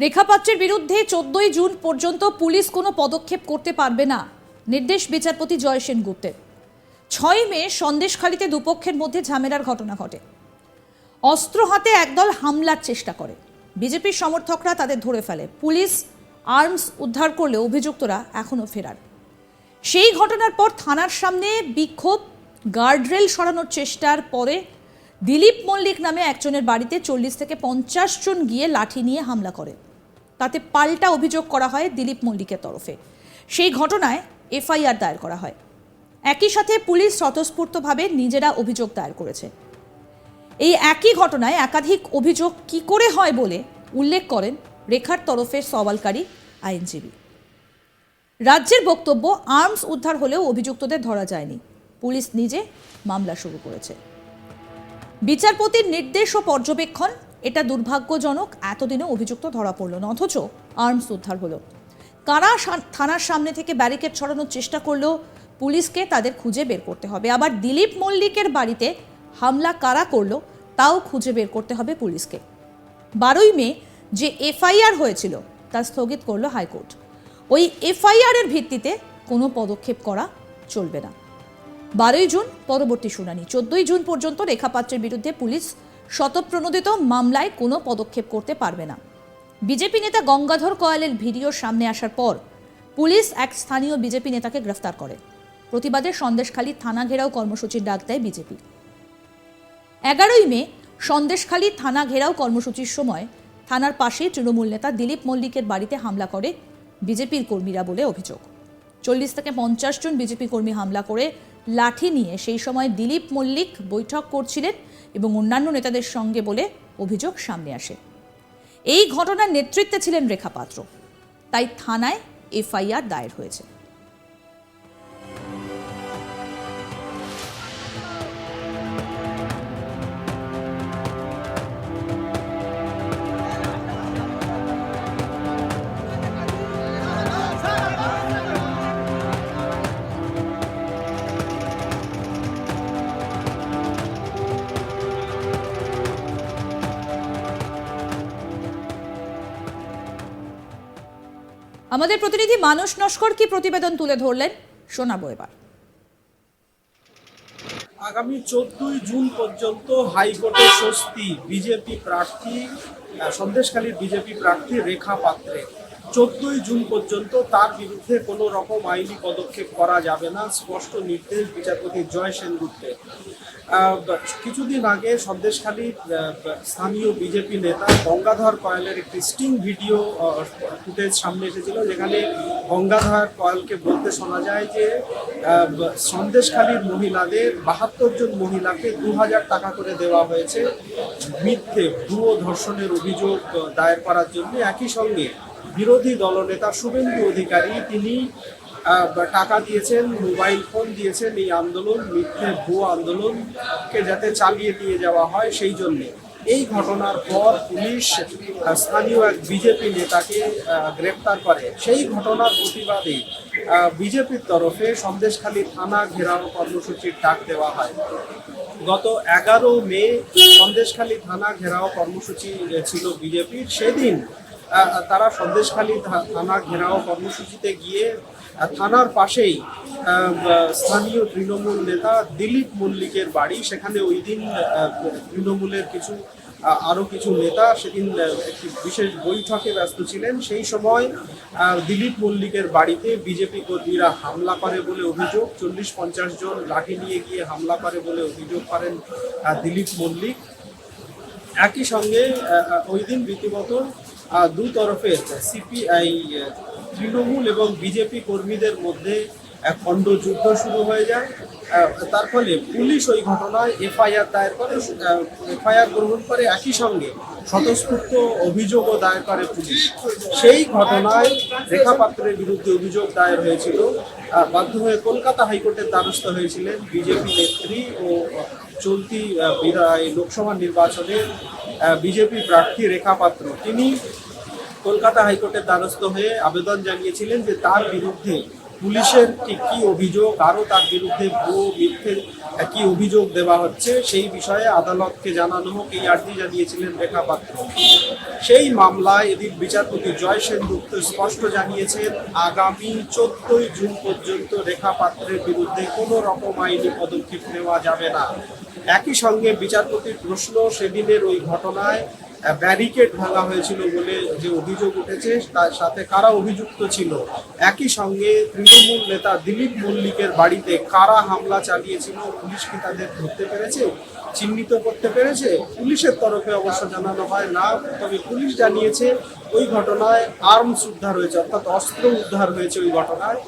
রেখাপাত্রের বিরুদ্ধে চোদ্দই জুন পর্যন্ত পুলিশ কোনো পদক্ষেপ করতে পারবে না, নির্দেশ বিচারপতি জয় সেনগুপ্তের। ছয় মে সন্দেশখালিতে দুপক্ষের মধ্যে ঝামেলার ঘটনা ঘটে। অস্ত্র হাতে একদল হামলার চেষ্টা করে। বিজেপির সমর্থকরা তাদের ধরে ফেলে। পুলিশ আর্মস উদ্ধার করলে অভিযুক্তরা এখনও ফেরার। সেই ঘটনার পর থানার সামনে বিক্ষোভ, গার্ডরেল সরানোর চেষ্টার পরে দিলীপ মল্লিক নামে একজনের বাড়িতে চল্লিশ থেকে পঞ্চাশ জন গিয়ে লাঠি নিয়ে হামলা করে। তাতে পাল্টা অভিযোগ করা হয় দিলীপ মল্লিকের তরফে। সেই ঘটনায় এফআইআর দায়ের করা হয়। একই সাথে পুলিশ স্বতঃস্ফূর্তভাবে নিজেরা অভিযোগ দায়ের করেছে। এই একই ঘটনায় একাধিক অভিযোগ কি করে হয় বলে উল্লেখ করেন রেখার তরফের সওয়ালকারী আইনজীবী। রাজ্যের বক্তব্য, আর্মস উদ্ধার হলেও অভিযুক্তদের ধরা যায়নি। পুলিশ নিজে মামলা শুরু করেছে। বিচারপতির নির্দেশ ও পর্যবেক্ষণ এটা দুর্ভাগ্যজনক এতদিনে অভিযুক্ত ধরা পড়ল না, অথচ আর্মস উদ্ধার হলো। কারা থানার সামনে থেকে ব্যারিকেড ছড়ানোর চেষ্টা করল, পুলিশকে তাদের খুঁজে বের করতে হবে। আবার দিলীপ মল্লিকের বাড়িতে হামলা কারা করল, তাও খুঁজে বের করতে হবে পুলিশকে। বারোই মে যে এফআইআর হয়েছিল, তা স্থগিত করল হাইকোর্ট। ওই এফআইআর এর ভিত্তিতে কোনো পদক্ষেপ করা চলবে না। বারোই জুন, পরবর্তী শুনানি। চোদ্দই জুন পর্যন্ত রেখাপাত্রের বিরুদ্ধে পুলিশ শতপ্রণোদিত মামলায় কোনো পদক্ষেপ করতে পারবে না। বিজেপি নেতা গঙ্গাধর কয়ালের ভিডিও সামনে আসার পর পুলিশ এক স্থানীয় বিজেপি নেতাকে গ্রেফতার করে। প্রতিবাদে সন্দেশখালী থানা ঘেরাও কর্মসূচির ডাক দেয় বিজেপি। এগারোই মে সন্দেশখালী থানা ঘেরাও কর্মসূচির সময় থানার পাশে তৃণমূল নেতা দিলীপ মল্লিকের বাড়িতে হামলা করে বিজেপির কর্মীরা বলে অভিযোগ। চল্লিশ থেকে পঞ্চাশ জন বিজেপি কর্মী হামলা করে লাঠি নিয়ে সেই সময় দিলীপ মল্লিক বৈঠক করছিলেন এবং অন্যান্য নেতাদের সঙ্গে বলে অভিযোগ সামনে আসে। এই ঘটনার নেতৃত্বে ছিলেন রেখা পাত্র। তাই থানায় এফআইআর দায়ের হয়েছে। আমাদের প্রতিনিধি মানুষ নস্কর কি প্রতিবেদন তুলে ধরলেন? শোনাবো এবার। আগামী চোদ্দই জুন পর্যন্ত হাইকোর্টে স্বস্তি, বিজেপি প্রার্থী সন্দেশখালীর বিজেপি প্রার্থী রেখা পাত্রে। চোদ্দই জুন পর্যন্ত তার বিরুদ্ধে কোনো রকম আইনি পদক্ষেপ করা যাবে না, স্পষ্ট নির্দেশ বিচারপতি জয় সেনগুপ্তের। কিছুদিন আগে সন্দেশখালী স্থানীয় বিজেপি নেতা গঙ্গাধর কয়ালের একটি স্টিং ভিডিও ফুটেজ সামনে এসেছিল, যেখানে গঙ্গাধর কয়ালকে বলতে শোনা যায় যে সন্দেশখালীর মহিলাদের বাহাত্তর জন মহিলাকে দু হাজার টাকা করে দেওয়া হয়েছে মিথ্যে, ভুয়ো ধর্ষণের অভিযোগ দায়ের করার জন্য। একই সঙ্গে বিরোধী দলনেতা শুভেন্দু অধিকারী, তিনি টাকা দিয়েছেন, মোবাইল ফোন দিয়েছেন, এই আন্দোলন, মিথ্যে ভুয়ো আন্দোলনকে যাতে চালিয়ে দিয়ে যাওয়া হয় সেই জন্যে। এই ঘটনার পর পুলিশ স্থানীয় এক বিজেপি নেতাকে গ্রেপ্তার করে। সেই ঘটনার প্রতিবাদে বিজেপির তরফে সন্দেশখালী থানা ঘেরাও কর্মসূচির ডাক দেওয়া হয়। গত এগারো মে সন্দেশখালী থানা ঘেরাও কর্মসূচি ছিল বিজেপির। সেদিন তারা সন্দেশখালী থানা ঘেরাও কর্মসূচিতে গিয়ে থানার পাশেই স্থানীয় তৃণমূল নেতা দিলীপ মল্লিকের বাড়ি, সেখানে ওই দিন তৃণমূলের কিছু আরও কিছু নেতা সেদিন একটি বিশেষ বৈঠকে ব্যস্ত ছিলেন। সেই সময় দিলীপ মল্লিকের বাড়িতে বিজেপি কর্মীরা হামলা করে বলে অভিযোগ। চল্লিশ পঞ্চাশ জন লাঠি নিয়ে গিয়ে হামলা করে বলে অভিযোগ করেন দিলীপ মল্লিক। একই সঙ্গে ওই দিন রীতিমতো দু তরফের সিপিআই তৃণমূল এবং বিজেপি কর্মীদের মধ্যে এক খণ্ড যুদ্ধ শুরু হয়ে যায়। তার ফলে পুলিশ ওই ঘটনায় এফআইআর দায়ের করে এফআইআর গ্রহণ করে। একই সঙ্গে স্বতঃস্ফূর্ত অভিযোগও দায়ের করে পুলিশ। সেই ঘটনায় রেখা পাত্রের বিরুদ্ধে অভিযোগ দায়ের হয়েছিল। বাধ্য হয়ে কলকাতা হাইকোর্টের দ্বারস্থ হয়েছিলেন বিজেপি নেত্রী ও চলতি লোকসভা নির্বাচনে বিজেপি প্রার্থী রেখা পাত্র। তিনি কলকাতা হাইকোর্টের দ্বারস্থ হয়ে আবেদন জানিয়েছিলেন যে তার বিরুদ্ধে পুলিশের ঠিক কি অভিযোগ, আরও তার বিরুদ্ধে ভুয়ো মিথ্যে কি অভিযোগ দেওয়া হচ্ছে। সেই বিষয়ে আদালতকে জানানো হোক, এই আর্জি জানিয়েছিলেন রেখা পাত্র। সেই মামলায় এদিন বিচারপতি জয় সেনগুপ্ত স্পষ্ট জানিয়েছেন, আগামী চোদ্দই জুন পর্যন্ত রেখা পাত্রের বিরুদ্ধে কোনো রকম আইনি পদক্ষেপ নেওয়া যাবে না। একই সঙ্গে বিচারপতির প্রশ্ন সেদিনের ওই ঘটনায় ব্যারিকেড ভাঙা হয়েছিল বলে যে অভিযোগ উঠেছে, তার সাথে কারা অভিযুক্ত ছিল? একই সঙ্গে তৃণমূল নেতা দিলীপ মল্লিকের বাড়িতে কারা হামলা চালিয়েছিল? পুলিশ কি তাদের ধরতে পেরেছে? চিহ্নিত করতে পেরেছে? পুলিশের তরফে অবশ্য জানানো হয়, না, তবে পুলিশ জানিয়েছে, ওই ঘটনায় আর্মস উদ্ধার হয়েছে, অর্থাৎ অস্ত্র উদ্ধার হয়েছে ওই ঘটনায়।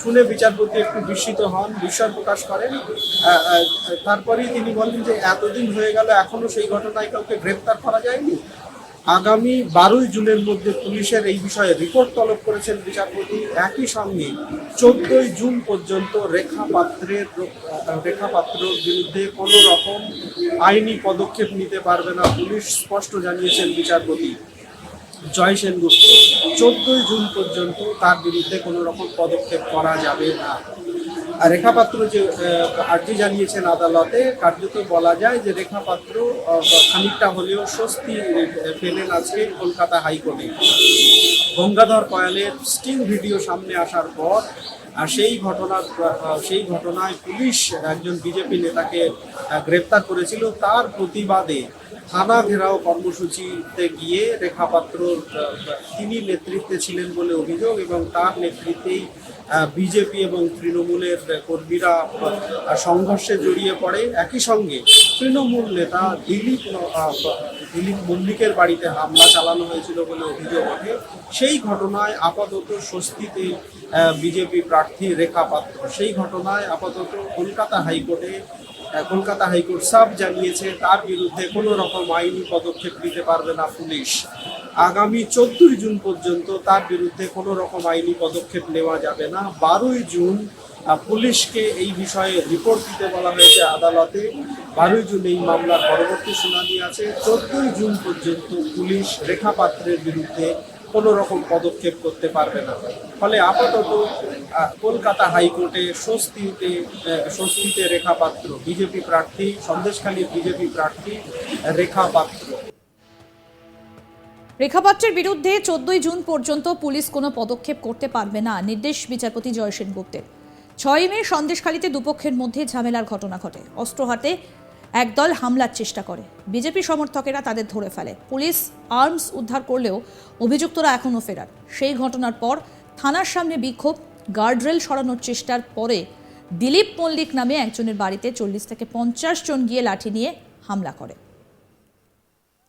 শুনে বিচারপতি একটু বিস্মিত হন, বিস্ময় প্রকাশ করেন। তারপরেই তিনি বলেন যে এতদিন হয়ে গেল, এখনও সেই ঘটনায় কাউকে গ্রেপ্তার করা যায়নি। আগামী বারোই জুনের মধ্যে পুলিশের এই বিষয়ে রিপোর্ট তলব করেছেন বিচারপতি। একই সঙ্গে চোদ্দই জুন পর্যন্ত রেখা পাত্রের রেখা পাত্রের বিরুদ্ধে কোনো রকম আইনি পদক্ষেপ নিতে পারবে না, পুলিশ স্পষ্ট জানিয়েছেন বিচারপতি। জয় সেনগুপ্ত, চোদ্দই জুন পর্যন্ত তার বিরুদ্ধে কোনো রকম পদক্ষেপ করা যাবে না। আর রেখা পাত্র যে আর্জি জানিয়েছেন আদালতে, কার্যত বলা যায় যে রেখা পাত্র খানিকটা হলেও স্বস্তি পেলেন আজকে কলকাতা হাইকোর্টে। গঙ্গাধর কয়ালের স্টিং ভিডিও সামনে আসার পর আর সেই ঘটনার সেই ঘটনায় পুলিশ একজন বিজেপি নেতাকে গ্রেপ্তার করেছিল। তার প্রতিবাদে থানা ঘেরাও কর্মসূচিতে গিয়ে রেখা পাত্র তিনি নেতৃত্বে ছিলেন বলে অভিযোগ এবং তার নেতৃত্বেই বিজেপি এবং তৃণমূলের কর্মীরা সংঘর্ষে জড়িয়ে পড়ে। একই সঙ্গে তৃণমূল নেতা দিলীপ দিলীপ মল্লিকের বাড়িতে হামলা চালানো হয়েছিল বলে অভিযোগ ওঠে। সেই ঘটনায় আপাতত স্বস্তিতে বিজেপি প্রার্থী রেখা পাত্র। সেই ঘটনায় আপাতত কলকাতা হাইকোর্টে কলকাতা হাইকোর্ট সাব জানিয়েছে, তার বিরুদ্ধে কোনো রকম আইনি পদক্ষেপ নিতে পারবে না পুলিশ। আগামী চোদ্দই জুন পর্যন্ত তার বিরুদ্ধে কোনো রকম আইনি পদক্ষেপ নেওয়া যাবে না। বারোই জুন পুলিশকে এই বিষয়ে রিপোর্ট দিতে বলা হয়েছে আদালতে। বারোই জুন এই মামলার পরবর্তী শুনানি আছে। চোদ্দই জুন পর্যন্ত পুলিশ রেখা পাত্রের বিরুদ্ধে কোনো রকম পদক্ষেপ করতে পারবে না। ফলে আপাতত কলকাতা হাইকোর্টে স্বস্তিতে স্বস্তিতে রেখা পাত্র বিজেপি প্রার্থী, সন্দেশখালীর বিজেপি প্রার্থী রেখা পাত্র রেখাপাত্রের বিরুদ্ধে চোদ্দই জুন পর্যন্ত পুলিশ কোনো পদক্ষেপ করতে পারবে না, নির্দেশ বিচারপতি জয় সেনগুপ্তের ছয়ই মে সন্দেশখালীতে দুপক্ষের মধ্যে ঝামেলার ঘটনা ঘটে। অস্ত্র হাতে একদল হামলার চেষ্টা করে। বিজেপি সমর্থকেরা তাদের ধরে ফেলে। পুলিশ আর্মস উদ্ধার করলেও অভিযুক্তরা এখনও ফেরার। সেই ঘটনার পর থানার সামনে বিক্ষোভ, গার্ডরেল সরানোর চেষ্টার পরে দিলীপ মল্লিক নামে একজনের বাড়িতে চল্লিশ থেকে পঞ্চাশ জন গিয়ে লাঠি নিয়ে হামলা করে।